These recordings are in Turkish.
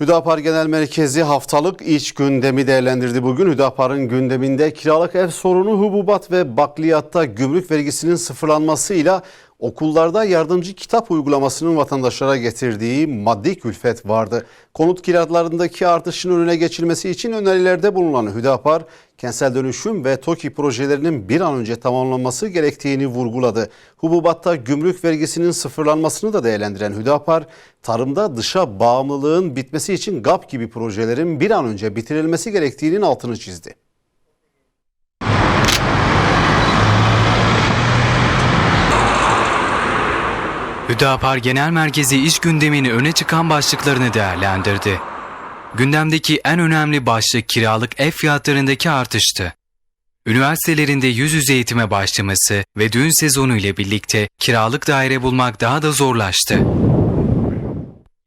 Hüdapar Genel Merkezi haftalık iç gündemi değerlendirdi bugün. Hüdapar'ın gündeminde kiralık ev sorunu, hububat ve bakliyatta gümrük vergisinin sıfırlanmasıyla okullarda yardımcı kitap uygulamasının vatandaşlara getirdiği maddi külfet vardı. Konut kiralarındaki artışın önüne geçilmesi için önerilerde bulunan Hüdapar, kentsel dönüşüm ve TOKİ projelerinin bir an önce tamamlanması gerektiğini vurguladı. Hububatta gümrük vergisinin sıfırlanmasını da değerlendiren Hüdapar, tarımda dışa bağımlılığın bitmesi için GAP gibi projelerin bir an önce bitirilmesi gerektiğinin altını çizdi. Hüdapar Genel Merkezi iş gündemini öne çıkan başlıklarını değerlendirdi. Gündemdeki en önemli başlık kiralık ev fiyatlarındaki artıştı. Üniversitelerinde yüz yüze eğitime başlaması ve düğün sezonu ile birlikte kiralık daire bulmak daha da zorlaştı.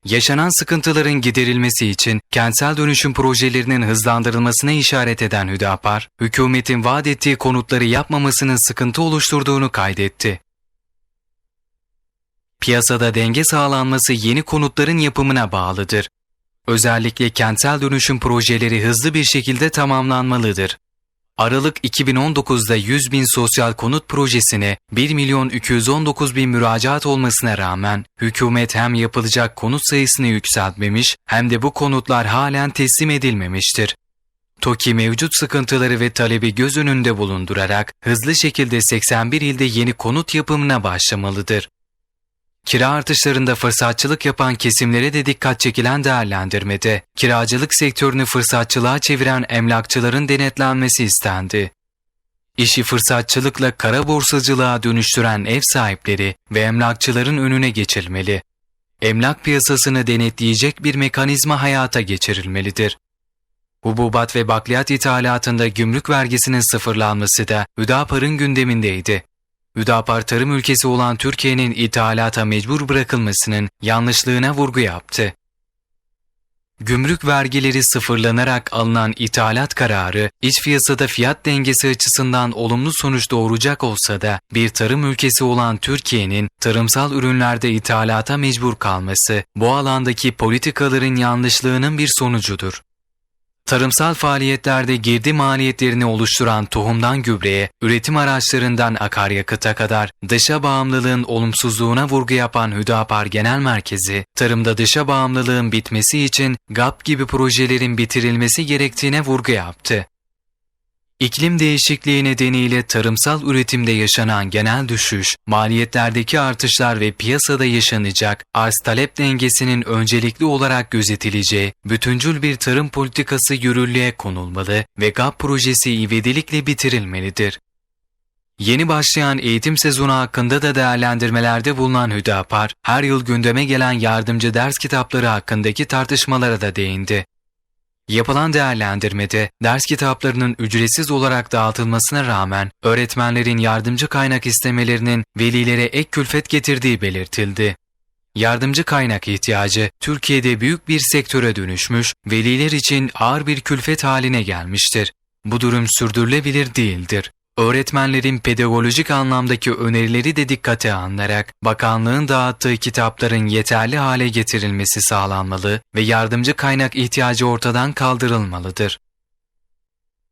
Yaşanan sıkıntıların giderilmesi için kentsel dönüşüm projelerinin hızlandırılmasına işaret eden Hüdapar, hükümetin vaat ettiği konutları yapmamasının sıkıntı oluşturduğunu kaydetti. Piyasada denge sağlanması yeni konutların yapımına bağlıdır. Özellikle kentsel dönüşüm projeleri hızlı bir şekilde tamamlanmalıdır. Aralık 2019'da 100 bin sosyal konut projesine 1 milyon 219 bin müracaat olmasına rağmen hükümet hem yapılacak konut sayısını yükseltmemiş hem de bu konutlar halen teslim edilmemiştir. TOKİ mevcut sıkıntıları ve talebi göz önünde bulundurarak hızlı şekilde 81 ilde yeni konut yapımına başlamalıdır. Kira artışlarında fırsatçılık yapan kesimlere de dikkat çekilen değerlendirmede, kiracılık sektörünü fırsatçılığa çeviren emlakçıların denetlenmesi istendi. İşi fırsatçılıkla kara borsacılığa dönüştüren ev sahipleri ve emlakçıların önüne geçilmeli. Emlak piyasasını denetleyecek bir mekanizma hayata geçirilmelidir. Hububat ve bakliyat ithalatında gümrük vergisinin sıfırlanması da Hüdapar'ın gündemindeydi. Hüdapar tarım ülkesi olan Türkiye'nin ithalata mecbur bırakılmasının yanlışlığına vurgu yaptı. Gümrük vergileri sıfırlanarak alınan ithalat kararı, iç piyasada fiyat dengesi açısından olumlu sonuç doğuracak olsa da bir tarım ülkesi olan Türkiye'nin tarımsal ürünlerde ithalata mecbur kalması bu alandaki politikaların yanlışlığının bir sonucudur. Tarımsal faaliyetlerde girdi maliyetlerini oluşturan tohumdan gübreye, üretim araçlarından akaryakıta kadar dışa bağımlılığın olumsuzluğuna vurgu yapan Hüdapar Genel Merkezi, tarımda dışa bağımlılığın bitmesi için GAP gibi projelerin bitirilmesi gerektiğine vurgu yaptı. İklim değişikliği nedeniyle tarımsal üretimde yaşanan genel düşüş, maliyetlerdeki artışlar ve piyasada yaşanacak arz-talep dengesinin öncelikli olarak gözetileceği bütüncül bir tarım politikası yürürlüğe konulmalı ve GAP projesi ivedilikle bitirilmelidir. Yeni başlayan eğitim sezonu hakkında da değerlendirmelerde bulunan Hüdapar, her yıl gündeme gelen yardımcı ders kitapları hakkındaki tartışmalara da değindi. Yapılan değerlendirmede ders kitaplarının ücretsiz olarak dağıtılmasına rağmen öğretmenlerin yardımcı kaynak istemelerinin velilere ek külfet getirdiği belirtildi. Yardımcı kaynak ihtiyacı Türkiye'de büyük bir sektöre dönüşmüş, veliler için ağır bir külfet haline gelmiştir. Bu durum sürdürülebilir değildir. Öğretmenlerin pedagojik anlamdaki önerileri de dikkate alınarak bakanlığın dağıttığı kitapların yeterli hale getirilmesi sağlanmalı ve yardımcı kaynak ihtiyacı ortadan kaldırılmalıdır.